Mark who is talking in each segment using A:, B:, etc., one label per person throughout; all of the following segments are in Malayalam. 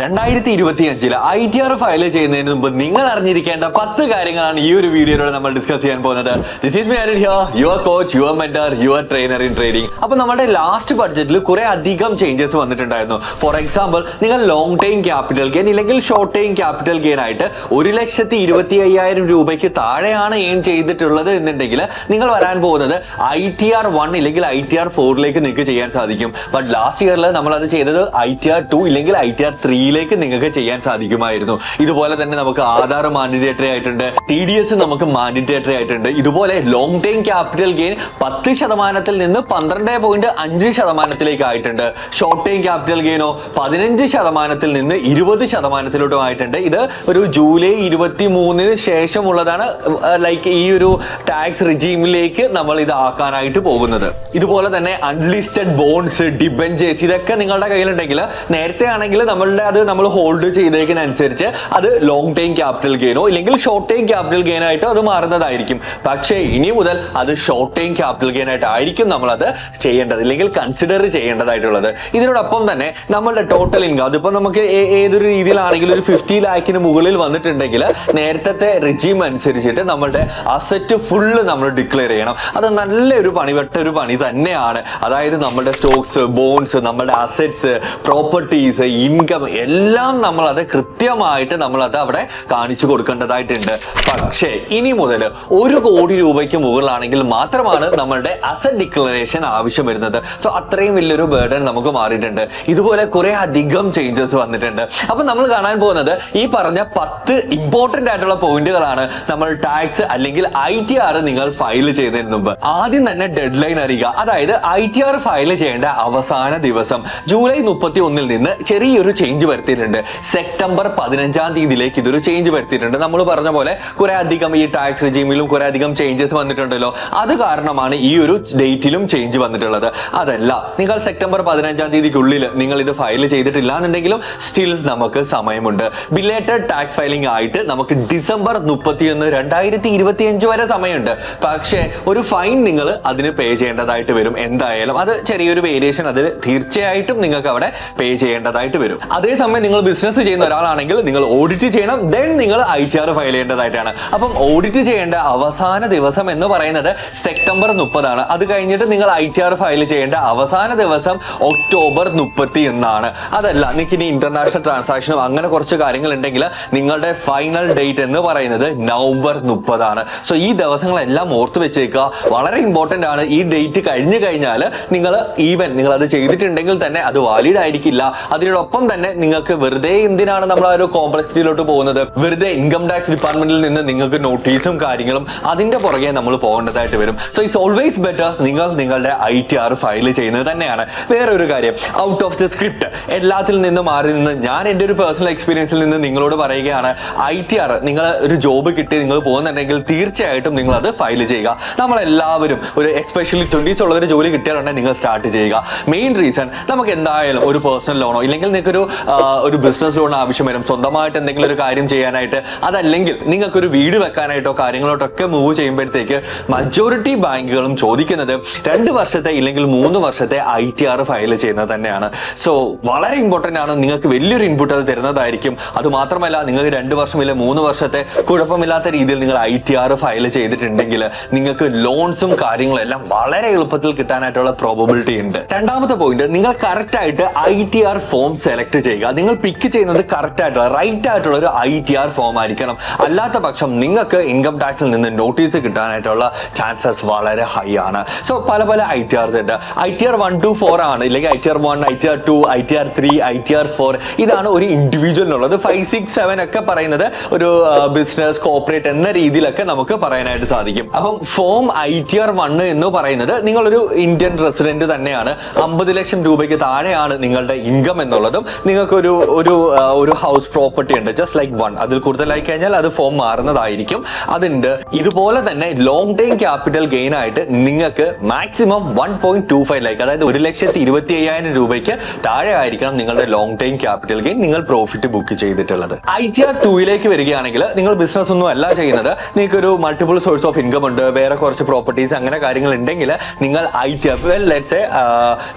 A: രണ്ടായിരത്തി ഇരുപത്തി അഞ്ചിൽ ഐ ടി ആർ ഫയൽ ചെയ്യുന്നതിന് മുമ്പ് നിങ്ങൾ അറിഞ്ഞിരിക്കേണ്ട പത്ത് കാര്യങ്ങളാണ് ഈ ഒരു വീഡിയോയിലൂടെ നമ്മൾ ഡിസ്കസ് ചെയ്യാൻ പോകുന്നത്. This is me here your coach your mentor your trainer in trading അപ്പൊ നമ്മുടെ ലാസ്റ്റ് ബഡ്ജറ്റിൽ കുറെ അധികം ചേഞ്ചസ് വന്നിട്ടുണ്ടായിരുന്നു. ഫോർ എക്സാമ്പിൾ നിങ്ങൾ ലോങ് ടൈം ക്യാപിറ്റൽ ഗെയിൻ ഇല്ലെങ്കിൽ ഷോർട്ട് ടൈം ക്യാപിറ്റൽ ഗെയിൻ ആയിട്ട് ഒരു ലക്ഷത്തി ഇരുപത്തി അയ്യായിരം രൂപയ്ക്ക് താഴെയാണ് എയിം ചെയ്തിട്ടുള്ളത് എന്നുണ്ടെങ്കിൽ നിങ്ങൾ വരാൻ പോകുന്നത് ഐ ടി ആർ വൺ ഇല്ലെങ്കിൽ ഐ ടി ആർ ഫോറിലേക്ക് നിങ്ങൾക്ക് ചെയ്യാൻ സാധിക്കും. ബട്ട് ലാസ്റ്റ് ഇയറിൽ നമ്മൾ അത് ചെയ്തത് ഐ ടി ആർ ടു ഇല്ലെങ്കിൽ ഐ ടി ആർ ത്രീയിലേക്ക് നിങ്ങൾക്ക് ചെയ്യാൻ സാധിക്കുമായിരുന്നു. ഇതുപോലെ തന്നെ നമുക്ക് ആധാർ മാൻഡിറ്റേറ്ററി ആയിട്ടുണ്ട് ടി ഡി എസ് നമുക്ക് മാൻഡിറ്റേറ്ററി ആയിട്ടുണ്ട്. ഇതുപോലെ ലോങ് ടേം ക്യാപിറ്റൽ ഗെയിൻ പത്ത് ശതമാനത്തിൽ നിന്ന് പന്ത്രണ്ട് പോയിന്റ് അഞ്ച് ശതമാനത്തിലേക്ക് ആയിട്ടുണ്ട്. ഷോർട്ട് ടേം ക്യാപിറ്റൽ ഗെയിനോ പതിനഞ്ച് ശതമാനത്തിൽ നിന്ന് ഇരുപത് ശതമാനത്തിലോട്ടും ആയിട്ടുണ്ട്. ഇത് ഒരു ജൂലൈ ഇരുപത്തി മൂന്നിന് ശേഷമുള്ളതാണ് ലൈക്ക് ഈ ഒരു ടാക്സ് റിജീമിലേക്ക് നമ്മൾ ഇത് ആക്കാനായിട്ട് പോകുന്നത്. ഇതുപോലെ തന്നെ അൺലിസ്റ്റഡ് ബോൺസ് ഡിബെഞ്ചേഴ്സ് ഇതൊക്കെ നിങ്ങളുടെ കയ്യിലുണ്ടെങ്കിൽ നേരത്തെ ആണെങ്കിൽ നമ്മളുടെ അത് നമ്മൾ ഹോൾഡ് ചെയ്തേക്കുന്നതനുസരിച്ച് അത് ലോങ് ടൈം ക്യാപിറ്റൽ ഗെയിനോ ഇല്ലെങ്കിൽ ഷോർട്ട് ടൈം ക്യാപിറ്റൽ ഗെയിൻ ആയിട്ടോ അത് മാറുന്നതായിരിക്കും. പക്ഷേ ഇനി മുതൽ അത് ഷോർട്ട് ടൈം ക്യാപിറ്റൽ ഗെയിൻ ആയിട്ടായിരിക്കും അത് ചെയ്യേണ്ടത് ഇല്ലെങ്കിൽ കൺസിഡർ ചെയ്യേണ്ടതായിട്ടുള്ളത്. ഇതിനോടൊപ്പം തന്നെ നമ്മളുടെ ടോട്ടൽ ഇൻകം അതിപ്പോൾ നമുക്ക് ഏതൊരു രീതിയിലാണെങ്കിലും ഒരു ഫിഫ്റ്റി ലാക്കിന് മുകളിൽ വന്നിട്ടുണ്ടെങ്കിൽ നേരത്തെ റിജീം അനുസരിച്ചിട്ട് നമ്മളുടെ അസറ്റ് ഫുള്ള് നമ്മൾ ഡിക്ലെയർ ചെയ്യണം. അത് നല്ലൊരു പണിപെട്ട ഒരു പണി തന്നെയാണ്. അതായത് നമ്മുടെ സ്റ്റോക്സ് ബോൺസ് നമ്മുടെ അസറ്റ്സ് പ്രോപ്പർട്ടീസ് ഇൻകം എല്ലാം നമ്മൾ അത് കൃത്യമായിട്ട് നമ്മൾ അത് അവിടെ കാണിച്ചു കൊടുക്കേണ്ടതായിട്ടുണ്ട്. പക്ഷേ ഇനി മുതൽ ഒരു കോടി രൂപയ്ക്ക് മുകളിലാണെങ്കിൽ മാത്രമാണ് നമ്മളുടെ അസറ്റ് ഡിക്ലറേഷൻ ആവശ്യം വരുന്നത്. സോ അത്രയും വലിയൊരു ബേർഡൻ നമുക്ക് മാറിയിട്ടുണ്ട്. ഇതുപോലെ കുറെ അധികം ചേഞ്ചസ് വന്നിട്ടുണ്ട്. അപ്പൊ നമ്മൾ കാണാൻ പോകുന്നത് ഈ പറഞ്ഞ പത്ത് ഇമ്പോർട്ടന്റ് ആയിട്ടുള്ള പോയിന്റുകളാണ് നമ്മൾ ടാക്സ് അല്ലെങ്കിൽ ഐ ടി ആർ നിങ്ങൾ ഫയൽ ചെയ്യുന്നതിന് മുമ്പ്. ആദ്യം തന്നെ ഡെഡ് ലൈൻ അറിയുക. അതായത് ഐ ടി ആർ ഫയൽ ചെയ്യേണ്ട അവസാന ദിവസം ജൂലൈ മുപ്പത്തി ഒന്നിൽ നിന്ന് ചെറിയൊരു ചേഞ്ച് വരുത്തിയിട്ടുണ്ട്. സെപ്റ്റംബർ പതിനഞ്ചാം തീയതിയിലേക്ക് ഇതൊരു ചേഞ്ച് വരുത്തിയിട്ടുണ്ട്. നമ്മൾ പറഞ്ഞ പോലെ കുറെ അധികം ഈ ടാക്സ് റിജീമിലും കുറെ അധികം ചേഞ്ചസ് വന്നിട്ടുണ്ടല്ലോ. അത് കാരണമാണ് ഈ ഒരു ഡേറ്റിലും ചേഞ്ച് വന്നിട്ടുള്ളത്. അതല്ല നിങ്ങൾ സെപ്റ്റംബർ പതിനഞ്ചാം തീയതിക്കുള്ളിൽ നിങ്ങൾ ഇത് ഫയൽ ചെയ്തിട്ടില്ല എന്നുണ്ടെങ്കിലും സ്റ്റിൽ നമുക്ക് സമയമുണ്ട്. ബിലേറ്റഡ് ടാക്സ് ഫയലിംഗ് ആയിട്ട് നമുക്ക് ഡിസംബർ മുപ്പത്തിയൊന്ന് രണ്ടായിരത്തി ഇരുപത്തി അഞ്ച് വരെ സമയമുണ്ട്. പക്ഷേ ഒരു ഫൈൻ നിങ്ങൾ അതിന് പേ ചെയ്യേണ്ടതായിട്ട് വരും. എന്തായാലും അത് ചെറിയൊരു വേരിയേഷൻ അതിൽ തീർച്ചയായിട്ടും നിങ്ങൾക്ക് അവിടെ പേ ചെയ്യേണ്ടതായിട്ട് വരും. അതേസമയം നിങ്ങൾ ബിസിനസ് ചെയ്യുന്ന ഒരാളാണെങ്കിൽ നിങ്ങൾ ഓഡിറ്റ് ചെയ്യണം ദെൻ നിങ്ങൾ ഐ ടി ആർ ഫയൽ ചെയ്യേണ്ടതായിട്ടാണ്. അപ്പം ഓഡിറ്റ് ചെയ്യേണ്ട അവസാന ദിവസം എന്ന് പറയുന്നത് സെപ്റ്റംബർ മുപ്പതാണ്. അത് കഴിഞ്ഞിട്ട് നിങ്ങൾ ഐ ടി ആർ ഫയൽ ചെയ്യേണ്ട അവസാന ദിവസം ഒക്ടോബർ മുപ്പത്തി എന്നാണ് അതല്ല നിങ്ങൾക്ക് ഇനി ഇന്റർനാഷണൽ ട്രാൻസാക്ഷനും അങ്ങനെ കുറച്ച് കാര്യങ്ങൾ ഉണ്ടെങ്കിൽ നിങ്ങളുടെ ഫൈനൽ ഡേറ്റ് എന്ന് പറയുന്നത് നവംബർ മുപ്പതാണ്. സോ ഈ ദിവസങ്ങളെല്ലാം ഓർത്ത് വെച്ചേക്കുക. വളരെ ഇമ്പോർട്ടന്റ് ആണ്. ഈ ഡേറ്റ് കഴിഞ്ഞു കഴിഞ്ഞാൽ നിങ്ങൾ ഈവൻ നിങ്ങൾ അത് ചെയ്തിട്ടുണ്ടെങ്കിൽ തന്നെ അത് വാലിഡ് ആയിരിക്കില്ല. അതിനോടൊപ്പം തന്നെ നിങ്ങൾക്ക് വെറുതെ എന്തിനാണ് നമ്മൾ ആ ഒരു കോംപ്ലക്സിറ്റിയിലോട്ട് പോകുന്നത്? വെറുതെ ഇൻകം ടാക്സ് ഡിപ്പാർട്ട്മെന്റിൽ നിന്ന് നിങ്ങൾക്ക് നോട്ടീസും കാര്യങ്ങളും അതിന്റെ പുറകെ നമ്മൾ പോകേണ്ടതായിട്ട് വരും. സോ ഇറ്റ്സ് ഓൾവേസ് ബെറ്റർ നിങ്ങൾ നിങ്ങളുടെ ഐ ടി ആർ ഫയൽ ചെയ്യുന്നത് തന്നെയാണ്. വേറെ ഒരു കാര്യം ഔട്ട് ഓഫ് ദി സ്ക്രിപ്റ്റ് എല്ലാത്തിൽ നിന്ന് മാറി നിന്ന് ഞാൻ എന്റെ ഒരു പേഴ്സണൽ എക്സ്പീരിയൻസിൽ നിന്ന് നിങ്ങളോട് പറയുകയാണ് ഐ ടി ആർ നിങ്ങൾ ഒരു ജോബ് കിട്ടി നിങ്ങൾ പോകുന്നുണ്ടെങ്കിൽ തീർച്ചയായിട്ടും നിങ്ങൾ അത് ഫയൽ ചെയ്യുക. നമ്മളെല്ലാവരും ഒരു എസ്പെഷ്യലി ട്വന്റീസ് ഉള്ളവർ ജോലി കിട്ടിയാലുണ്ടെങ്കിൽ നിങ്ങൾ സ്റ്റാർട്ട് ചെയ്യുക. മെയിൻ റീസൺ നമുക്ക് എന്തായാലും ഒരു പേഴ്സണൽ ലോണോ ഇല്ലെങ്കിൽ നിങ്ങൾക്ക് ഒരു ബിസിനസ് ലോൺ ആവശ്യം വരും. സ്വന്തമായിട്ട് എന്തെങ്കിലും ഒരു കാര്യം ചെയ്യാനായിട്ട് അതല്ലെങ്കിൽ നിങ്ങൾക്ക് ഒരു വീട് വെക്കാനായിട്ടോ കാര്യങ്ങളോട്ടൊക്കെ മൂവ് ചെയ്യുമ്പോഴത്തേക്ക് മജോറിറ്റി ബാങ്കുകളും ചോദിക്കുന്നത് രണ്ട് വർഷത്തെ ഇല്ലെങ്കിൽ മൂന്ന് വർഷത്തെ ഐ ടി ആർ ഫയൽ ചെയ്യുന്നത് തന്നെയാണ്. സോ വളരെ ഇമ്പോർട്ടന്റ് ആണ്. നിങ്ങൾക്ക് വലിയൊരു ഇൻപുട്ട് അത് തരുന്നതായിരിക്കും. അത് മാത്രമല്ല നിങ്ങൾക്ക് രണ്ട് വർഷം ഇല്ല മൂന്ന് വർഷത്തെ കുഴപ്പമില്ലാത്ത രീതിയിൽ നിങ്ങൾ ഐ ടി ആർ ഫയൽ ചെയ്തിട്ടുണ്ടെങ്കിൽ നിങ്ങൾക്ക് ലോൺസും കാര്യങ്ങളും എല്ലാം വളരെ എളുപ്പത്തിൽ കിട്ടാനായിട്ടുള്ള പ്രോബബിലിറ്റി ഉണ്ട്. രണ്ടാമത്തെ പോയിന്റ് നിങ്ങൾ കറക്റ്റ് ആയിട്ട് I T R form select ചെയ്യുക. നിങ്ങൾ പിക്ക് ചെയ്യുന്നത് കറക്റ്റ് ആയിട്ടുള്ള റൈറ്റ് ആയിട്ടുള്ള ഒരു ഐ ടി ആർ ഫോം ആയിരിക്കണം. അല്ലാത്ത പക്ഷം നിങ്ങൾക്ക് ഇൻകം ടാക്സിൽ നിന്ന് നോട്ടീസ് കിട്ടാനായിട്ടുള്ള ചാൻസസ് വളരെ ഹൈ ആണ്. സോ പല പല ഐ ടി ആർസ് ഉണ്ട്. I T R one two four ആണ്. ഇല്ലെങ്കിൽ I T R one I T R two I T R three I T R four ഇതാണ് ഒരു ഇൻഡിവിജ്വലിനുള്ളത് ഫൈവ് സിക്സ് സെവൻ ഒക്കെ പറയുന്നത് ഒരു ബിസിനസ് കോപ്പറേറ്റ് എന്ന രീതിയിലൊക്കെ നമുക്ക് പറയാനായിട്ട് സാധിക്കും. അപ്പം form I T R one എന്ന് പറയുന്നത് നിങ്ങളൊരു ഇന്ത്യൻ റെസിഡന്റ് തന്നെയാണ്. അമ്പത് ലക്ഷം രൂപയ്ക്ക് താഴെയാണ് നിങ്ങളുടെ ഇൻകം എന്നുള്ളതും. നിങ്ങൾക്കൊരു ഒരു ഒരു ഒരു ഹൗസ് പ്രോപ്പർട്ടി ഉണ്ട്. ജസ്റ്റ് ലൈക്ക് വൺ അതിൽ കൂടുതലായി കഴിഞ്ഞാൽ അത് ഫോം മാറുന്നതായിരിക്കും. അതുണ്ട്. ഇതുപോലെ തന്നെ ലോങ് ടൈം ക്യാപിറ്റൽ ഗെയിൻ ആയിട്ട് നിങ്ങൾക്ക് maximum one point two five like അതായത് ഒരു ലക്ഷത്തി ഇരുപത്തി അയ്യായിരം രൂപയ്ക്ക് താഴെ ആയിരിക്കണം നിങ്ങളുടെ ലോങ് ടൈം ക്യാപിറ്റൽ ഗെയിൻ നിങ്ങൾ പ്രോഫിറ്റ് ബുക്ക് ചെയ്തിട്ടുള്ളത്. ഐ ടി ആർ ടൂയിലേക്ക് വരികയാണെങ്കിൽ നിങ്ങൾ ബിസിനസ് ഒന്നും അല്ല ചെയ്യുന്നത്. നിങ്ങൾക്ക് ഒരു മൾട്ടിപ്പിൾ സോഴ്സ് ഓഫ് ഇൻകം ഉണ്ട്. വേറെ കുറച്ച് പ്രോപ്പർട്ടീസ് അങ്ങനെ കാര്യങ്ങൾ ഉണ്ടെങ്കിൽ നിങ്ങൾ I T R let's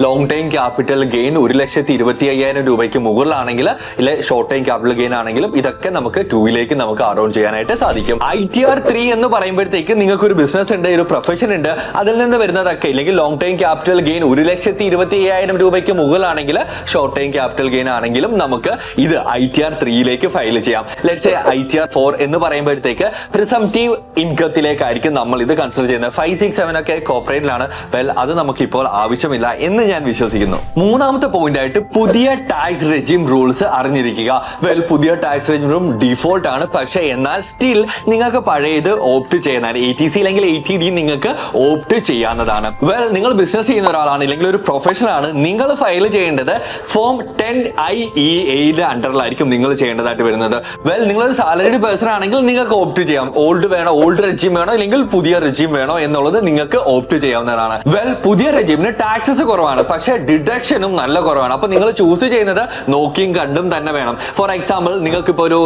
A: long time capital gain ഒരു ലക്ഷത്തി ഇരുപത്തി അയ്യായിരം രൂപയ്ക്ക് മുകളിൽ ക്യാപിറ്റലിലാണെങ്കിൽ ഇല്ലെ ഷോർട്ട് ടൈം ക്യാപിറ്റൽ ഗെയിൻ ആണെങ്കിലും ഇതൊക്കെ നമുക്ക് ടൂവിലേക്ക് നമുക്ക് അറൗൺ ചെയ്യാനായിട്ട് സാധിക്കും. ഐ ടി ആർ ത്രീ എന്ന് പറയുമ്പോഴത്തേക്ക് നിങ്ങൾക്ക് ഒരു ബിസിനസ് ഉണ്ട് ഒരു പ്രൊഫഷൻ ഉണ്ട്. അതിൽ നിന്ന് വരുന്നതൊക്കെ ഇല്ലെങ്കിൽ ലോങ് ടൈം ക്യാപിറ്റൽ ഗെയിൻ ഒരു ലക്ഷത്തി ഇരുപത്തി അയ്യായിരം രൂപയ്ക്ക് മുകളിലാണെങ്കിൽ ഷോർട്ട് ടൈം ക്യാപിറ്റൽ ഗെയിൻ ആണെങ്കിലും നമുക്ക് ഇത് ഐ ടി ആർ ത്രീയിലേക്ക് ഫയൽ ചെയ്യാം. Let's I T R four എന്ന് പറയുമ്പോഴത്തേക്ക് പ്രിസംറ്റീവ് ഇൻകത്തിലേക്കായിരിക്കും നമ്മൾ ഇത് കൺസിഡർ ചെയ്യുന്നത്. ഫൈവ് സിക്സ് സെവൻ ഒക്കെ കോപ്പറേറ്റിലാണ് വെൽ അത് നമുക്ക് ഇപ്പോൾ ആവശ്യമില്ല എന്ന് ഞാൻ വിശ്വസിക്കുന്നു. മൂന്നാമത്തെ പോയിന്റ് ആയിട്ട് പുതിയ ടാക്സ് റെജിം റൂൾസ് അറിഞ്ഞിരിക്കുക. വെൽ പുതിയ ടാക്സ് റേഞ്ച് റൂം ഡിഫോൾട്ട് ആണ്. പക്ഷെ എന്നാൽ സ്റ്റിൽ നിങ്ങൾക്ക് പഴയത് ഓപ്റ്റ് ചെയ്യുന്നതാണ്. എ ടി സി അല്ലെങ്കിൽ എ ടി ഡി നിങ്ങൾക്ക് ഓപ്റ്റ് ചെയ്യാവുന്നതാണ്. വെൽ നിങ്ങൾ ബിസിനസ് ചെയ്യുന്ന ഒരാളാണ് ഇല്ലെങ്കിൽ ഒരു പ്രൊഫഷണൽ ആണ് നിങ്ങൾ ഫയൽ ചെയ്യേണ്ടത് ഫോം ടെൻ ഐ ഇ എയുടെ അണ്ടറിലായിരിക്കും നിങ്ങൾ ചെയ്യേണ്ടതായിട്ട് വരുന്നത്. വെൽ നിങ്ങൾ ഒരു സാലറിഡ് പേഴ്സൺ ആണെങ്കിൽ നിങ്ങൾക്ക് ഓപ്റ്റ് ചെയ്യാം. ഓൾഡ് വേണോ ഓൾഡ് റെജിം വേണോ അല്ലെങ്കിൽ പുതിയ റെജിം വേണോ എന്നുള്ളത് നിങ്ങൾക്ക് ഓപ്റ്റ് ചെയ്യാവുന്നതാണ്. വെൽ പുതിയ റെജിമിന് ടാക്സസ് കുറവാണ് പക്ഷേ ഡിഡക്ഷനും നല്ല കുറവാണ്. അപ്പൊ നിങ്ങൾ ചൂസ് ചെയ്യുന്നത് നോക്കിയും കണ്ടും തന്നെ വേണം. ഫോർ എക്സാമ്പിൾ നിങ്ങൾക്ക് ഇപ്പോൾ ഒരു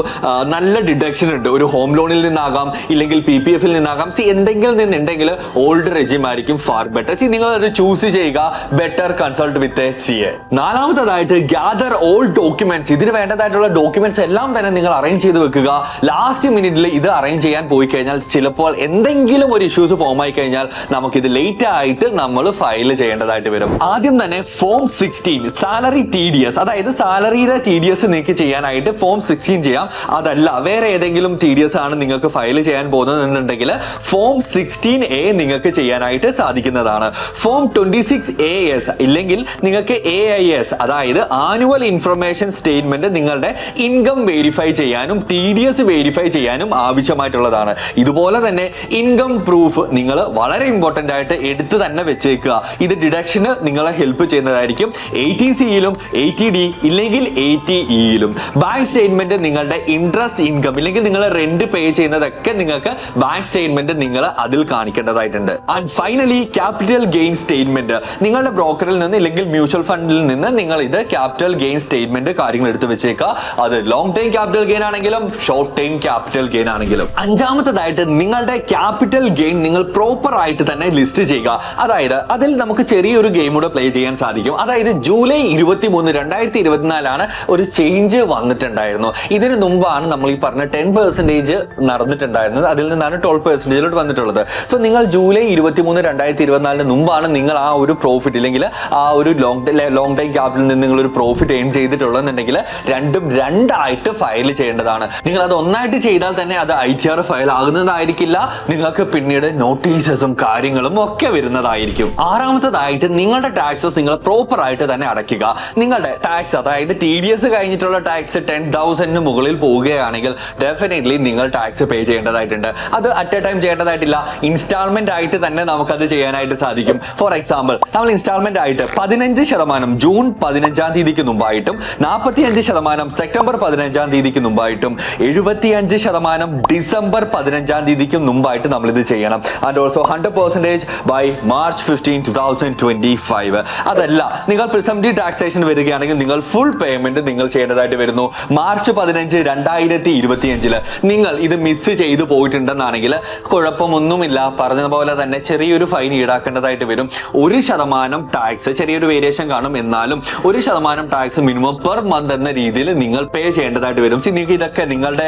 A: നല്ല ഡിഡക്ഷൻ ഉണ്ട്. ഒരു ഹോം ലോണിൽ നിന്നാകാം ഇല്ലെങ്കിൽ പി പി എഫിൽ നിന്നാകാം. സി എന്തെങ്കിലും നിന്നുണ്ടെങ്കിൽ ഓൾഡ് റെജിം ആയിരിക്കും ഫാർ ബെറ്റർ സി നിങ്ങൾ അത് ചൂസ് ചെയ്യുക. Better consult with a C A നാലാമത്തതായിട്ട് gather all documents ഇതിന് വേണ്ടതായിട്ടുള്ള ഡോക്യുമെന്റ്സ് എല്ലാം തന്നെ നിങ്ങൾ അറേഞ്ച് ചെയ്ത് വെക്കുക. ലാസ്റ്റ് മിനിറ്റിൽ ഇത് അറേഞ്ച് ചെയ്യാൻ പോയി കഴിഞ്ഞാൽ ചിലപ്പോൾ എന്തെങ്കിലും ഒരു ഇഷ്യൂസ് ഫോം ആയി കഴിഞ്ഞാൽ നമുക്കിത് ലേറ്റ് ആയിട്ട് നമ്മൾ ഫയൽ ചെയ്യേണ്ടതായിട്ട് വരും. ആദ്യം തന്നെ form sixteen salary T D S അതായത് സാലറിയുടെ ടി ഡി എസ് നിങ്ങൾക്ക് ചെയ്യാനായിട്ട് ഫോം സിക്സ്റ്റീൻ ചെയ്യാം. അതല്ല വേറെ ഏതെങ്കിലും ടി ഡി എസ് ആണ് നിങ്ങൾക്ക് ഫയൽ ചെയ്യാൻ പോകുന്നതെന്നുണ്ടെങ്കിൽ ഫോം സിക്സ്റ്റീൻ എ നിങ്ങൾക്ക് ചെയ്യാനായിട്ട് സാധിക്കുന്നതാണ്. Form twenty six A S ഇല്ലെങ്കിൽ നിങ്ങൾക്ക് എ ഐ എസ് അതായത് ആനുവൽ ഇൻഫർമേഷൻ സ്റ്റേറ്റ്മെന്റ് നിങ്ങളുടെ ഇൻകം വെരിഫൈ ചെയ്യാനും ടി ഡി എസ് വെരിഫൈ ചെയ്യാനും ആവശ്യമായിട്ടുള്ളതാണ്. ഇതുപോലെ തന്നെ ഇൻകം പ്രൂഫ് നിങ്ങൾ വളരെ ഇമ്പോർട്ടന്റ് ആയിട്ട് എടുത്ത് തന്നെ വെച്ചേക്കുക. ഇത് ഡിഡക്ഷന് നിങ്ങളെ ഹെൽപ്പ് ചെയ്യുന്നതായിരിക്കും. എ ടി സിയിലും എ ടി ഡി ഇല്ലെങ്കിൽ എ ടി ഇയിലും ബാങ്ക് സ്റ്റേറ്റ്മെന്റ് നിങ്ങളുടെ ഇൻട്രസ്റ്റ് ഇൻകം ഇല്ലെങ്കിൽ നിങ്ങൾ റെന്റ് പേ ചെയ്യുന്നതൊക്കെ നിങ്ങൾക്ക് ബാങ്ക് സ്റ്റേറ്റ്മെന്റ് നിങ്ങൾ അതിൽ കാണിക്കേണ്ടതായിട്ടുണ്ട്. And finally capital gain statement നിങ്ങളുടെ ബ്രോക്കറിൽ നിന്ന് ഇല്ലെങ്കിൽ മ്യൂച്വൽ ഫണ്ടിൽ നിന്ന് നിങ്ങൾ ഇത് ക്യാപിറ്റൽ ഗെയിൻ സ്റ്റേറ്റ്മെന്റ് കാര്യങ്ങൾ എടുത്ത് വെച്ചേക്കുക. അത് ലോങ് ടൈം ക്യാപിറ്റൽ ഗെയിൻ ആണെങ്കിലും ഷോർട്ട് ടൈം ക്യാപിറ്റൽ ഗെയിൻ ആണെങ്കിലും. അഞ്ചാമത്തതായിട്ട് നിങ്ങളുടെ ക്യാപിറ്റൽ ഗെയിൻ നിങ്ങൾ പ്രോപ്പർ ആയിട്ട് തന്നെ ലിസ്റ്റ് ചെയ്യുക. അതായത് അതിൽ നമുക്ക് ചെറിയൊരു ഗെയിം കൂടെ പ്ലേ ചെയ്യാൻ സാധിക്കും. അതായത് ജൂലൈ ഇരുപത്തി മൂന്ന് രണ്ടായിരത്തി ഇരുപത്തിനാലാണ് ഒരു ചേഞ്ച് വന്നിട്ടുണ്ടായിരുന്നു ഇതിന് മുമ്പാണ് നമ്മൾ ഈ പറഞ്ഞ ടെൻ പെർസെന്റേജ് നടന്നിട്ടുണ്ടായിരുന്നത്. അതിൽ നിന്നാണ് ട്വൽവ് പെർസെന്റേജിലോട്ട് വന്നിട്ടുള്ളത്. സോ നിങ്ങൾ ജൂലൈ ഇരുപത്തി മൂന്ന് രണ്ടായിരത്തി ഇരുപത്തിനാലിന് മുമ്പാണ് നിങ്ങൾ ആ ഒരു പ്രോഫിറ്റ് ഇല്ലെങ്കിൽ ആ ഒരു ലോങ് ലോങ് ടൈം ക്യാപിറ്റലിൽ നിന്ന് നിങ്ങൾ ഒരു പ്രോഫിറ്റ് ഏൺ ചെയ്തിട്ടുള്ളതെന്നുണ്ടെങ്കിൽ രണ്ടും രണ്ടായിട്ട് ഫയൽ ചെയ്യേണ്ടതാണ്. നിങ്ങൾ അത് ഒന്നായിട്ട് ചെയ്താൽ തന്നെ അത് ഐ ടി ആർ ഫയൽ ആകുന്നതായിരിക്കില്ല. നിങ്ങൾക്ക് പിന്നീട് നോട്ടീസസും കാര്യങ്ങളും ഒക്കെ വരുന്നതായിരിക്കും. ആറാമത്തതായിട്ട് നിങ്ങളുടെ ടാക്സസ് നിങ്ങൾ പ്രോപ്പർ ആയിട്ട് തന്നെ അടയ്ക്കുക. നിങ്ങളുടെ ടാക്സ് അതായത് ടി ഡി എസ് കഴിഞ്ഞിട്ടുള്ള ടാക്സ് ടെൻ തൗസൻഡിന് മുകളിൽ പോവുകയാണെങ്കിൽ ഡെഫിനറ്റ്ലി നിങ്ങൾ ടാക്സ് പേ ചെയ്യേണ്ടതായിട്ടുണ്ട്. അത് അറ്റ് എ ടൈം ചെയ്യേണ്ടതായിട്ടില്ല. ഇൻസ്റ്റാൾമെന്റ് ആയിട്ട് തന്നെ നമുക്കത് ചെയ്യാനായിട്ട് സാധിക്കും. ഫോർ എക്സാമ്പിൾ നമ്മൾ ഇൻസ്റ്റാൾമെന്റ് ആയിട്ട് പതിനഞ്ച് ശതമാനം ജൂൺ പതിനഞ്ചാം തീയതിക്ക് മുമ്പായിട്ടും നാൽപ്പത്തി അഞ്ച് ശതമാനം സെപ്റ്റംബർ പതിനഞ്ചാം തീയതിക്ക് മുമ്പായിട്ടും എഴുപത്തി അഞ്ച് ശതമാനം ഡിസംബർ പതിനഞ്ചാം തീയതിക്ക് മുമ്പായിട്ട് നമ്മൾ ഇത് ചെയ്യണം. And also hundred percentage by March fifteen two thousand twenty five അതല്ല നിങ്ങൾ പ്രിസംറ്റീവ് ടാക്സേഷൻ വരികയാണെങ്കിൽ നിങ്ങൾ ഫുൾ പേയ്മെന്റ് നിങ്ങൾ ചെയ്യേണ്ടതായിട്ട് വരുന്നു. മാർച്ച് പതിനഞ്ച് രണ്ടായിരത്തി ഇരുപത്തിയഞ്ചിൽ നിങ്ങൾ ഇത് മിസ് ചെയ്തു പോയിട്ടുണ്ടെന്നാണെങ്കിൽ കുഴപ്പമൊന്നുമില്ല. പറഞ്ഞതുപോലെ തന്നെ ചെറിയൊരു ഫൈൻ ഈടാക്കേണ്ടതായിട്ട് വരും. ഒരു ശതമാനം ടാക്സ് ചെറിയൊരു വേരിയേഷൻ കാണും. എന്നാലും ഒരു ശതമാനം ടാക്സ് മിനിമം പെർ മന്ത് എന്ന രീതിയിൽ നിങ്ങൾ പേ ചെയ്യേണ്ടതായിട്ട് വരും. നിങ്ങൾക്ക് ഇതൊക്കെ നിങ്ങളുടെ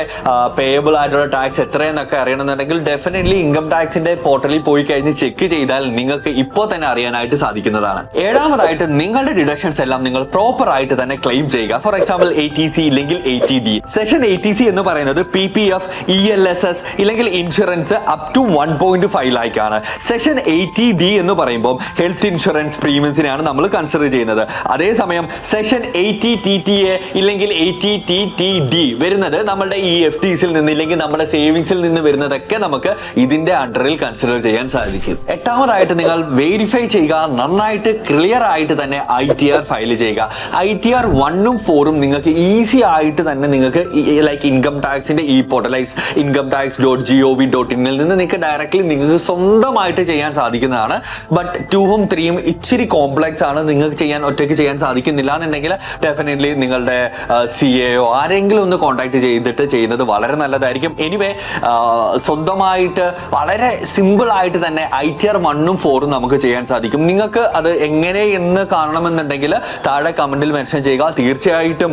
A: പേയബിൾ ആയിട്ടുള്ള ടാക്സ് എത്രയെന്നൊക്കെ അറിയണമെന്നുണ്ടെങ്കിൽ ഡെഫിനറ്റ്ലി ഇൻകം ടാക്സിന്റെ പോർട്ടലിൽ പോയി കഴിഞ്ഞ് ചെക്ക് ചെയ്താൽ നിങ്ങൾക്ക് ഇപ്പോൾ തന്നെ അറിയാനായിട്ട് സാധിക്കുന്നതാണ്. ഏഴാമതായിട്ട് നിങ്ങളുടെ ഡിഡക്ഷൻസ് എല്ലാം നിങ്ങൾ പ്രോപ്പർ ആയിട്ട് തന്നെ ക്ലെയിം ചെയ്യുക. For example A T C ഇല്ലെങ്കിൽ A T D section A T C എന്ന് പറയുന്നത് P P F E L S S ഇല്ലെങ്കിൽ insurance up to one point five ലാക്കാണ് ആണ്. എ ടി ഡി എന്ന് പറയുമ്പോൾ ഹെൽത്ത് ഇൻഷുറൻസ് പ്രീമിയംസിനെയാണ് നമ്മൾ കൺസിഡർ ചെയ്യുന്നത്. അതേസമയം section eighty T T A ഇല്ലെങ്കിൽ എയ്റ്റി ടി ടി ഡി വരുന്നത് നമ്മുടെ ഈ എഫ് ടിസിൽ നിന്ന് ഇല്ലെങ്കിൽ നമ്മുടെ സേവിങ്സിൽ നിന്ന് വരുന്നതൊക്കെ നമുക്ക് ഇതിന്റെ അണ്ടറിൽ കൺസിഡർ ചെയ്യാൻ സാധിക്കും. എട്ടാമതായിട്ട് നിങ്ങൾ വെരിഫൈ ചെയ്യുക. നന്നായിട്ട് ക്ലിയർ ആയിട്ട് തന്നെ ഐ ടി ആർ ഫയൽ ചെയ്യുക. ഐ ടി ആർ വണ്ണും ഫോറും നിങ്ങൾക്ക് ഈസി ആയിട്ട് തന്നെ നിങ്ങൾക്ക് ലൈക്ക് ഇൻകം ടാക്സിന്റെ ഈ portal like income tax dot G O V dot ഇന്നിൽ നിന്ന് നിങ്ങൾക്ക് ഡയറക്റ്റ്ലി നിങ്ങൾക്ക് സ്വന്തമായിട്ട് ചെയ്യാൻ സാധിക്കുന്നതാണ്. ബട്ട് ടൂവും ത്രീയും ഇച്ചിരി കോംപ്ലക്സ് ആണ്. നിങ്ങൾക്ക് ചെയ്യാൻ ഒറ്റയ്ക്ക് ചെയ്യാൻ സാധിക്കുന്നില്ല എന്നുണ്ടെങ്കിൽ ഡെഫിനറ്റ്ലി നിങ്ങളുടെ സി എയോ ആരെങ്കിലും ഒന്ന് കോൺടാക്ട് ചെയ്തിട്ട് ചെയ്യുന്നത് വളരെ നല്ലതായിരിക്കും. എനിവേ സ്വന്തമായിട്ട് വളരെ സിമ്പിൾ ആയിട്ട് തന്നെ ഐ ടി ആർ വണ്ണും ഫോറും നമുക്ക് ചെയ്യാൻ സാധിക്കും. നിങ്ങൾക്ക് അത് എങ്ങനെ എന്ന് കാണണമെന്നുണ്ടെങ്കിൽ താഴെ കമന്റിൽ മെൻഷൻ ചെയ്യുക. തീർച്ചയായിട്ടും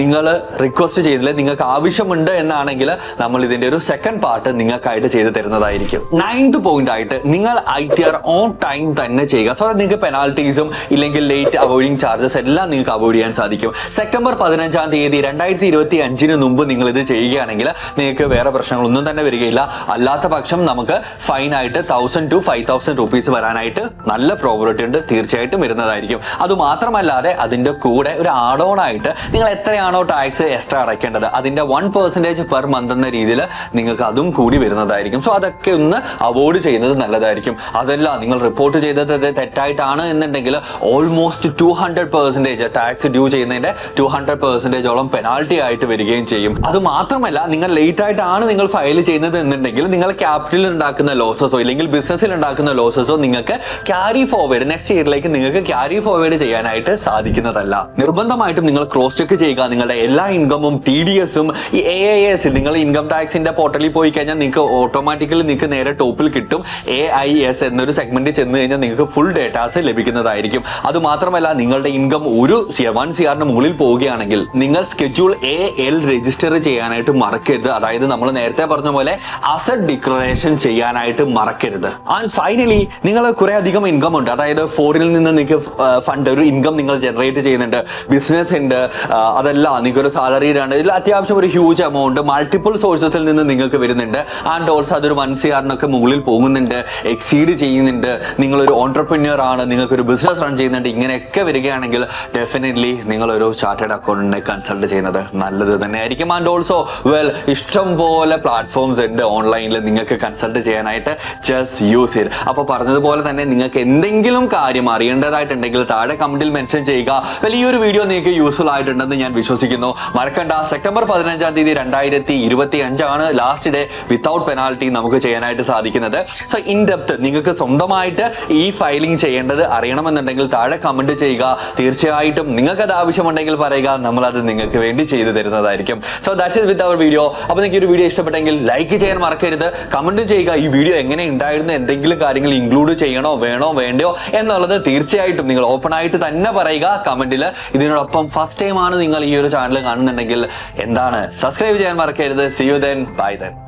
A: നിങ്ങൾ റിക്വസ്റ്റ് ചെയ്തില്ല നിങ്ങൾക്ക് ആവശ്യമുണ്ട് എന്നാണെങ്കിൽ നമ്മൾ ഇതിന്റെ ഒരു സെക്കൻഡ് പാർട്ട് നിങ്ങൾക്കായിട്ട് ചെയ്തു തരുന്നതായിരിക്കും. നയൻത് പോയിന്റ് ആയിട്ട് നിങ്ങൾ I T R on time തന്നെ ചെയ്യുക. സോ നിങ്ങൾക്ക് പെനാൽറ്റീസും ഇല്ലെങ്കിൽ ലേറ്റ് അവോയ്ഡിങ് ചാർജസ് എല്ലാം നിങ്ങൾക്ക് അവോയ്ഡ് ചെയ്യാൻ സാധിക്കും. സെപ്റ്റംബർ പതിനഞ്ചാം തീയതി രണ്ടായിരത്തി ഇരുപത്തി അഞ്ചിന് മുമ്പ് നിങ്ങൾ ഇത് ചെയ്യുകയാണെങ്കിൽ നിങ്ങൾക്ക് വേറെ പ്രശ്നങ്ങളൊന്നും തന്നെ വരികയില്ല. അല്ലാത്ത പക്ഷം നമുക്ക് ഫൈൻ ആയിട്ട് thousand to five thousand rupees വരാനായിട്ട് നല്ല പ്രോബിലിറ്റി ഉണ്ട് തീർച്ചയായിട്ടും വരുന്നതായിരിക്കും. അത് മാത്രമല്ലാതെ അതിന്റെ കൂടെ ഒരു ആഡ് ഓൺ ആയിട്ട് നിങ്ങൾ എത്രയാണോ ടാക്സ് എക്സ്ട്രാ അടയ്ക്കേണ്ടത്? അതിന്റെ വൺ പെർസെന്റേജ് പെർ മന്ത് എന്ന രീതിയിൽ നിങ്ങൾക്ക് അതും കൂടി വരുന്നതായിരിക്കും. സോ അതൊക്കെ ഒന്ന് അവോയ്ഡ് ചെയ്യുന്നത് നല്ലതായിരിക്കും. അതല്ല നിങ്ങൾ റിപ്പോർട്ട് ചെയ്തത് തെറ്റായിട്ടാണ് എന്നുണ്ടെങ്കിൽ almost two hundred percentage tax due ചെയ്യുന്നതിന്റെ ടു ഹൺഡ്രഡ് പെർസെന്റേജോളം പെനാൾട്ടി ആയിട്ട് വരികയും ചെയ്യും. അത് മാത്രമല്ല നിങ്ങൾ ലേറ്റ് ആയിട്ടാണ് നിങ്ങൾ ഫയൽ ചെയ്യുന്നത് എന്നുണ്ടെങ്കിൽ നിങ്ങൾ ക്യാപിറ്റലിൽ ഉണ്ടാക്കുന്ന ലോസസോ ഇല്ലെങ്കിൽ ബിസിനസ്സിൽ ഉണ്ടാക്കുന്ന ലോസസോ നിങ്ങൾക്ക് ക്യാരി ഫോർവേഡ് നെക്സ്റ്റ് ഇയറിലേക്ക് നിങ്ങൾക്ക് ക്യാരി ഫോർവേഡ് ചെയ്യാനായിട്ട് സാധിക്കുന്നതല്ല. നിർബന്ധമായിട്ടും നിങ്ങൾ ക്രോസ് ചെക്ക് ചെയ്യുക. നിങ്ങളുടെ എല്ലാ ഇൻകമും ടി ഡി എസും ഈ എ ഐ എസ് നിങ്ങൾ ഇൻകം ടാക്സിന്റെ പോർട്ടലിൽ പോയി കഴിഞ്ഞാൽ നിങ്ങൾക്ക് ഓട്ടോമാറ്റിക്കലി നിങ്ങൾക്ക് നേരെ ടോപ്പിൽ കിട്ടും. എ ഐ എസ് എന്നൊരു സെഗ്മെന്റ് ചെന്ന് കഴിഞ്ഞാൽ നിങ്ങൾക്ക് ഫുൾ ഡേറ്റാസ് ലഭിക്കുന്നതായിരിക്കും. അത് മാത്രമല്ല നിങ്ങളുടെ ഇൻകം ഒരു വൺ സി ആറിന് മുകളിൽ പോവുകയാണെങ്കിൽ നിങ്ങൾ സ്കെഡ്യൂൾ എ എൽ രജിസ്റ്റർ ചെയ്യാനായിട്ട് മറക്കരുത്. അതായത് നമ്മൾ നേരത്തെ പറഞ്ഞ പോലെ അസറ്റ് ഡിക്ലറേഷൻ ചെയ്യാനായിട്ട് മറക്കരുത്. ആൻഡ് ഫൈനലി നിങ്ങൾ കുറെ അധികം ഇൻകം ഉണ്ട്. അതായത് ഫോറിനിൽ നിന്ന് നിങ്ങൾക്ക് ഫണ്ട് ഒരു ഇൻകം നിങ്ങൾ ജനറേറ്റ് ചെയ്യുന്നുണ്ട്. ബിസിനസ് ഉണ്ട്. ആ, അതല്ല നിങ്ങൾക്കൊരു സാലറി ഇതിൽ അത്യാവശ്യം ഒരു ഹ്യൂജ് എമൗണ്ട് മൾട്ടിപ്പിൾ സോഴ്സസിൽ നിന്ന് നിങ്ങൾക്ക് വരുന്നുണ്ട്. ആൻഡ് ഓൾസോ അതൊരു വൺ സി ആറിനൊക്കെ മുകളിൽ പോകുന്നുണ്ട് എക്സീഡ് ചെയ്യുന്നുണ്ട്. നിങ്ങളൊരു ഓൺടർപ്രിന്യർ ആണ് നിങ്ങൾക്കൊരു ബിസിനസ് റൺ ചെയ്യുന്നുണ്ട്. ഇങ്ങനെയൊക്കെ വരികയാണെങ്കിൽ ഡെഫിനറ്റ്ലി നിങ്ങളൊരു ചാർട്ടേഡ് അക്കൗണ്ടിനെ കൺസൾട്ട് ചെയ്യുന്നത് നല്ലത് തന്നെയായിരിക്കും. ആൻഡ് ഓൾസോ വെൽ ഇഷ്ടം പോലെ പ്ലാറ്റ്ഫോംസ് ഉണ്ട് ഓൺലൈനിൽ നിങ്ങൾക്ക് കൺസൾട്ട് ചെയ്യാനായിട്ട്. ജസ്റ്റ് യൂസ് ചെയ്ത് അപ്പോൾ പറഞ്ഞതുപോലെ തന്നെ നിങ്ങൾക്ക് എന്തെങ്കിലും കാര്യം അറിയേണ്ടതായിട്ടുണ്ടെങ്കിൽ താഴെ കമന്റിൽ മെൻഷൻ ചെയ്യുക. വെൽ ഈ ഒരു വീഡിയോ നിങ്ങൾക്ക് യൂസ്ഫുൾ ആയിട്ടുണ്ടെന്ന് ഞാൻ വിശ്വസിക്കുന്നു. മറക്കണ്ട സെപ്റ്റംബർ പതിനഞ്ചാം തീയതി രണ്ടായിരത്തി ഇരുപത്തി അഞ്ചാണ് ലാസ്റ്റ് ഡേ വിത്തൗട്ട് പെനാൽറ്റി നമുക്ക് ചെയ്യാനായിട്ട് സാധിക്കുന്നത്. സോ ഇൻ ഡെപ്ത് നിങ്ങൾക്ക് സ്വന്തമായിട്ട് ഈ ഫയലിംഗ് ചെയ്യേണ്ടത് അറിയണമെന്നുണ്ടെങ്കിൽ താഴെ കമന്റ് ചെയ്യുക. തീർച്ചയായിട്ടും നിങ്ങൾക്ക് അത് ആവശ്യമുണ്ടെങ്കിൽ പറയുക. നമ്മളത് നിങ്ങൾക്ക് വേണ്ടി ചെയ്തു തരുന്നതായിരിക്കും. So that's it with our video അപ്പോൾ നിങ്ങൾക്ക് ഒരു വീഡിയോ ഇഷ്ടപ്പെട്ടെങ്കിൽ ലൈക്ക് ചെയ്യാൻ മറക്കരുത്. കമന്റ് ചെയ്യുക. ഈ വീഡിയോ എങ്ങനെ ഉണ്ടായിരുന്നു? എന്തെങ്കിലും കാര്യങ്ങൾ ഇൻക്ലൂഡ് ചെയ്യണോ? വേണോ? വേണ്ടയോ? എന്നുള്ളത് തീർച്ചയായിട്ടും നിങ്ങൾ ഓപ്പൺ ആയിട്ട് തന്നെ പറയുക. കമന്റിൽ ഇതിനോടൊപ്പം ഫസ്റ്റ് ടൈം ആണ് നിങ്ങൾ ഈ ഒരു ചാനൽ കാണുന്നുണ്ടെങ്കിൽ എന്താണ്? സബ്സ്ക്രൈബ് ചെയ്യാൻ മറക്കരുത്. See you then bye then